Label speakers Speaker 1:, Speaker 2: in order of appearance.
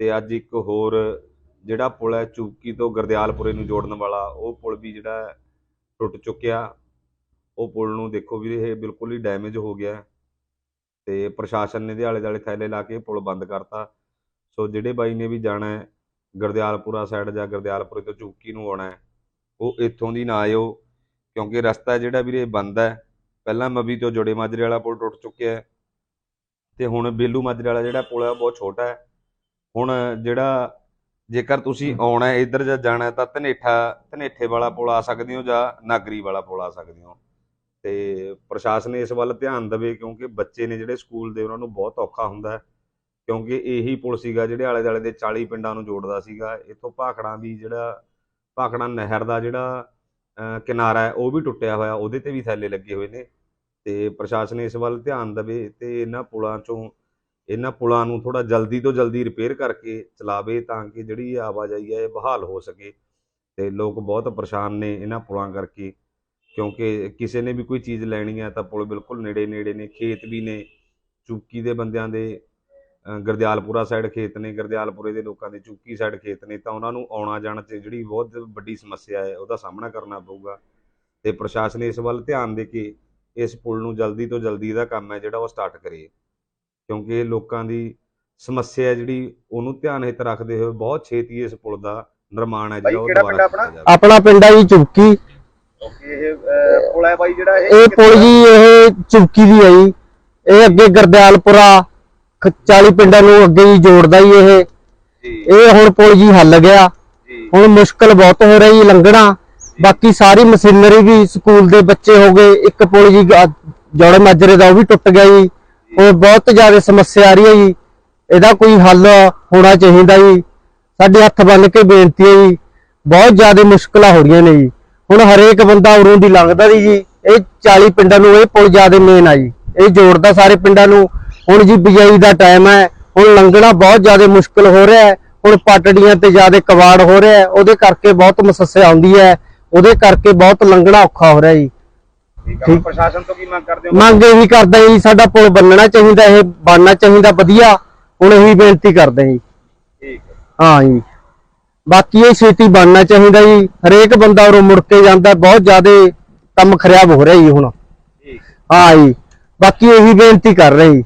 Speaker 1: ਤੇ ਅੱਜ ਇੱਕ ਹੋਰ ਜਿਹੜਾ ਪੁਲ ਹੈ ਚੂਕੀ ਤੋਂ ਗਰਦਿਆਲਪੁਰੇ ਨੂੰ ਜੋੜਨ ਵਾਲਾ, ਉਹ ਪੁਲ ਵੀ ਜਿਹੜਾ ਟੁੱਟ ਚੁੱਕਿਆ। ਉਹ ਪੁਲ ਨੂੰ ਦੇਖੋ ਵੀ ਇਹ ਬਿਲਕੁਲ ਹੀ ਡੈਮੇਜ ਹੋ ਗਿਆ ਹੈ ਤੇ ਪ੍ਰਸ਼ਾਸਨ ਨੇ ਦੇ ਆਲੇ ਦੁਆਲੇ ਥੈਲੇ ਲਾ ਕੇ ਪੁਲ ਬੰਦ ਕਰਤਾ। ਸੋ ਜਿਹੜੇ ਬਾਈ ਨੇ ਵੀ ਜਾਣਾ ਹੈ, ਗਰਦਿਆਲਪੁਰਾ ਸਾਈਡ ਜਾਂ ਗਰਦਿਆਲਪੁਰੇ ਤੋਂ ਚੂਕੀ ਨੂੰ ਆਉਣਾ ਹੈ, ਉਹ ਇੱਥੋਂ ਦੀ ਨਾ ਆਇਓ, ਕਿਉਂਕਿ ਰਸਤਾ ਜਿਹੜਾ ਵੀਰੇ ਬੰਦ ਹੈ। ਪਹਿਲਾਂ ਮਬੀ ਤੋਂ ਜੋੜੇ ਮਾਜਰੇ ਵਾਲਾ ਪੁਲ ਟੁੱਟ ਚੁੱਕਿਆ ਹੈ ਤੇ ਹੁਣ ਬੇਲੂ ਮਾਜਰੇ ਵਾਲਾ ਜਿਹੜਾ ਪੁਲ ਹੈ, ਉਹ ਬਹੁਤ ਛੋਟਾ ਹੈ। ਹੁਣ ਜਿਹੜਾ ਜੇਕਰ ਤੁਸੀਂ ਆਉਣਾ ਹੈ ਇੱਧਰ ਜਾਂ ਜਾਣਾ ਤਾਂ ਧਨੇਠਾ ਧਨੇਠੇ ਵਾਲਾ ਪੁਲ ਆ ਸਕਦੇ ਹੋ ਜਾਂ ਨਾਗਰੀ ਵਾਲਾ ਪੁਲ ਆ ਸਕਦੇ ਹੋ। ਤੇ ਪ੍ਰਸ਼ਾਸਨ ਇਸ ਵੱਲ ਧਿਆਨ ਦੇਵੇ ਕਿਉਂਕਿ ਬੱਚੇ ਨੇ ਜਿਹੜੇ ਸਕੂਲ ਦੇ ਉਹਨਾਂ ਨੂੰ ਬਹੁਤ ਔਖਾ ਹੁੰਦਾ ਹੈ। ਕਿਉਂਕਿ ਇਹੀ ਪੁਲ ਸੀਗਾ ਜਿਹੜੇ ਆਲੇ ਦੁਆਲੇ ਦੇ 40 ਪਿੰਡਾਂ ਨੂੰ ਜੋੜਦਾ ਸੀਗਾ। ਇੱਥੋਂ ਭਾਖੜਾ ਵੀ ਜਿਹੜਾ ਭਾਖੜਾ ਨਹਿਰ ਦਾ ਜਿਹੜਾ ਕਿਨਾਰਾ ਹੈ ਉਹ ਵੀ ਟੁੱਟਿਆ ਹੋਇਆ ਉਹਦੇ ਤੇ ਵੀ ਥੈਲੇ ਲੱਗੇ ਹੋਏ ਨੇ। ਤੇ ਪ੍ਰਸ਼ਾਸਨ ਇਸ ਵੱਲ ਧਿਆਨ ਦੇਵੇ ਤੇ ਇਹਨਾਂ ਪੁਲਾਂ ਚੋਂ ਇਹਨਾਂ ਪੁਲਾਂ ਨੂੰ ਥੋੜਾ ਜਲਦੀ ਤੋਂ ਜਲਦੀ ਰਿਪੇਅਰ ਕਰਕੇ ਚਲਾਵੇ ਤਾਂ ਕਿ ਜਿਹੜੀ ਇਹ ਆਵਾਜਾਈ ਹੈ ਇਹ ਬਹਾਲ ਹੋ ਸਕੇ ਤੇ ਲੋਕ ਬਹੁਤ ਪਰੇਸ਼ਾਨ ਨੇ ਇਹਨਾਂ ਪੁਲਾਂ ਕਰਕੇ ਕਿਉਂਕਿ ਕਿਸੇ ਨੇ ਵੀ ਕੋਈ ਚੀਜ਼ ਲੈਣੀ ਹੈ ਤਾਂ ਪੁਲ ਬਿਲਕੁਲ ਨੇੜੇ ਨੇੜੇ ਨੇ ਖੇਤ ਵੀ ਨੇ ਚੁੱਕੀ ਦੇ ਬੰਦਿਆਂ ਦੇ ਅ, ਗਰਦਿਆਲਪੁਰਾ ਸਾਈਡ ਖੇਤ ਨੇ ਗਰਦਿਆਲਪੁਰੇ ਦੇ ਲੋਕਾਂ ਦੇ ਚੁੱਕੀ ਸਾਈਡ ਖੇਤ ਨੇ ਤਾਂ ਉਹਨਾਂ ਨੂੰ ਆਉਣਾ ਜਾਣਾ ਤੇ ਜਿਹੜੀ ਬਹੁਤ ਵੱਡੀ ਸਮੱਸਿਆ ਹੈ ਉਹਦਾ ਸਾਹਮਣਾ ਕਰਨਾ ਪਊਗਾ ਤੇ ਪ੍ਰਸ਼ਾਸਨ ਇਸ ਵੱਲ ਧਿਆਨ ਦੇ ਕੇ ਇਸ ਪੁਲ ਨੂੰ ਜਲਦੀ ਤੋਂ ਜਲਦੀ ਇਹਦਾ ਕੰਮ ਹੈ ਜਿਹੜਾ ਉਹ ਸਟਾਰਟ ਕਰੇ। ਕਿਉਂਕਿ ਲੋਕਾਂ ਦੀ ਸਮੱਸਿਆ ਹੈ ਜਿਹੜੀ ਉਹਨੂੰ ਧਿਆਨ ਹਿੱਤ ਰੱਖਦੇ ਹੋਏ ਬਹੁਤ ਛੇਤੀ ਇਸ ਪੁਲ ਦਾ ਨਿਰਮਾਣ ਹੈ ਜਿਹੜਾ ਉਹ ਦੁਬਾਰਾ
Speaker 2: ਪਿੰਡ
Speaker 1: ਕੀਤਾ ਜਾਵੇ
Speaker 3: ਆਪਣਾ ਪਿੰਡ ਆ ਜੀ ਚੁਪਕੀ।
Speaker 2: ਇਹ ਪੁਲ ਹੈ ਬਾਈ ਜਿਹੜਾ
Speaker 3: ਇਹ ਪੁਲ ਜੀ ਇਹ ਚੁਪਕੀ ਦੀ ਹੈ ਜੀ। ਇਹ ਅੱਗੇ ਗਰਦਿਆਲਪੁਰਾ ਖ- 40 ਪਿੰਡਾਂ ਨੂੰ ਅੱਗੇ ਜੀ ਜੋੜਦਾ ਜੀ ਇਹ। ਇਹ ਹੁਣ ਪੁਲ ਜੀ ਹੱਲ ਗਿਆ। ਹੁਣ ਮੁਸ਼ਕਲ ਬਹੁਤ ਹੋ ਰਹੀ ਲੰਘਣਾ। ਬਾਕੀ ਸਾਰੀ ਮਸ਼ੀਨਰੀ ਵੀ ਸਕੂਲ ਦੇ ਬੱਚੇ ਹੋ ਗਏ। ਇੱਕ ਪੁਲ ਜੀ ਜੋੜੇ ਮਾਜਰੇ ਦਾ ਉਹ ਵੀ ਟੁੱਟ ਗਿਆ ਜੀ। ਹੁਣ ਬਹੁਤ ਜ਼ਿਆਦਾ ਸਮੱਸਿਆ ਆ ਰਹੀ ਹੈ ਜੀ। ਇਹਦਾ ਕੋਈ ਹੱਲ ਹੋਣਾ ਚਾਹੀਦਾ ਜੀ। ਸਾਡੇ ਹੱਥ ਬੰਨ ਕੇ ਬੇਨਤੀ ਹੈ ਜੀ, ਬਹੁਤ ਜ਼ਿਆਦਾ ਮੁਸ਼ਕਲਾਂ ਹੋ ਰਹੀਆਂ ਨੇ ਜੀ। ਹੁਣ ਹਰੇਕ ਬੰਦਾ ਉਰੋਂ ਦੀ ਲੰਘਦਾ ਨਹੀਂ ਜੀ। ਇਹ 40 ਪਿੰਡਾਂ ਨੂੰ ਇਹ ਪੁਲ ਜ਼ਿਆਦਾ ਮੇਨ ਆ ਜੀ। ਇਹ ਜੋੜਦਾ ਸਾਰੇ ਪਿੰਡਾਂ ਨੂੰ। ਹੁਣ ਜੀ ਬਿਜਾਈ ਦਾ ਟਾਈਮ ਹੈ। ਹੁਣ ਲੰਘਣਾ ਬਹੁਤ ਜ਼ਿਆਦਾ ਮੁਸ਼ਕਲ ਹੋ ਰਿਹਾ ਹੈ। ਹੁਣ ਪਾਟੜੀਆਂ ਤੇ ਜ਼ਿਆਦਾ ਕਵਾੜ ਹੋ ਰਿਹਾ ਹੈ। ਉਹਦੇ ਕਰਕੇ ਬਹੁਤ ਸਮੱਸਿਆ ਆਉਂਦੀ ਹੈ। ਉਹਦੇ ਕਰਕੇ ਬਹੁਤ ਲੰਘਣਾ ਔਖਾ ਹੋ ਰਿਹਾ ਜੀ।
Speaker 2: ਠੀਕ ਆ। ਹੁਣ ਪ੍ਰਸ਼ਾਸਨ ਤੋਂ ਕੀ ਮੰਗ ਕਰਦੇ ਹੋ?
Speaker 3: ਮੰਗ ਇਹੀ ਕਰਦਾ ਜੀ ਸਾਡਾ ਪੁਲ ਬੰਨਣਾ ਚਾਹੀਦਾ ਇਹ ਬਣਨਾ ਚਾਹੀਦਾ ਵਧੀਆ। ਹੁਣ ਇਹੀ ਬੇਨਤੀ ਕਰਦੇ ਜੀ।
Speaker 2: ਠੀਕ ਹੈ
Speaker 3: ਹਾਂ ਜੀ। ਬਾਕੀ ਇਹ ਛੇਤੀ ਬਣਨਾ ਚਾਹੀਦਾ ਜੀ। ਹਰੇਕ ਬੰਦਾ ਉਰੋਂ ਮੁੜ ਕੇ ਜਾਂਦਾ ਬਹੁਤ ਜ਼ਿਆਦਾ ਕੰਮ ਖਰਾਬ ਹੋ ਰਿਹਾ ਜੀ ਹੁਣ।
Speaker 2: ਠੀਕ।
Speaker 3: ਹਾਂ ਜੀ। ਬਾਕੀ ਇਹੀ ਬੇਨਤੀ ਕਰ ਰਹੇ ਜੀ।